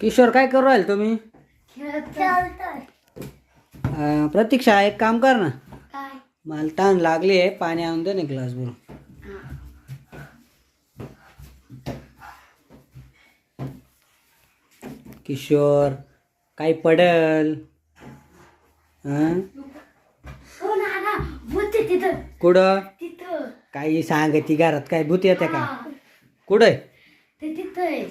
किशोर काय करू राहील तुम्ही? अं, प्रतीक्षा एक काम कर ना. काय? मला ताण लागली आहे पाणी आणून दे ना ग्लास भरून. किशोर काही पडल? हं? कुठं? काही सांग ती घरात काय भूत येते का कुठं आहे? ते तिथं आहे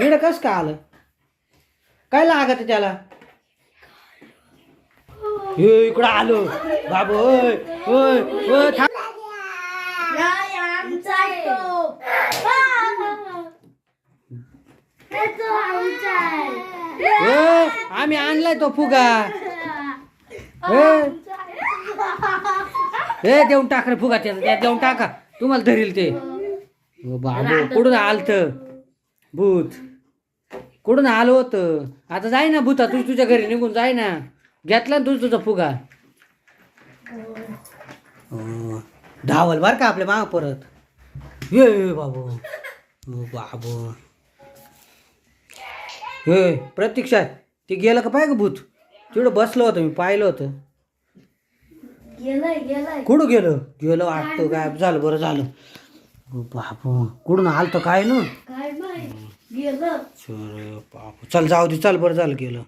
इकडं कस का आलं काय लागत त्याला हे इकडं आलो बाबू ओय ओय ओय थांब. या, या, आमचा आहे तो. ते आम्ही आणलाय तो फुगा. ए, ए देऊन टाक रे फुगा त्याचा. त्या देऊन टाका. तुम्हाला धरील ते. ओ कुठून आलत? भूत. कुठून आलो होतं? आता जाय ना भूता तू तुझ्या घरी निघून जाय ना. घेतला ना तू तुझा फुगा. धावल बर का आपल्या माग परत. ये बाबू. बाबू. हे प्रतीक्षा ते गेलं का पाय का भूत? तिकडं बसलं होतं मी पाहिलं होतं. गेलंय गेलंय. कुठं गेलं? गेलं वाटतं काय झालं बरं झालं. ओ बापू कुठून आलतं काय ना काय माहीत? गेलं. चल बापू चल जाऊ दे चल बरं झालं गेलं.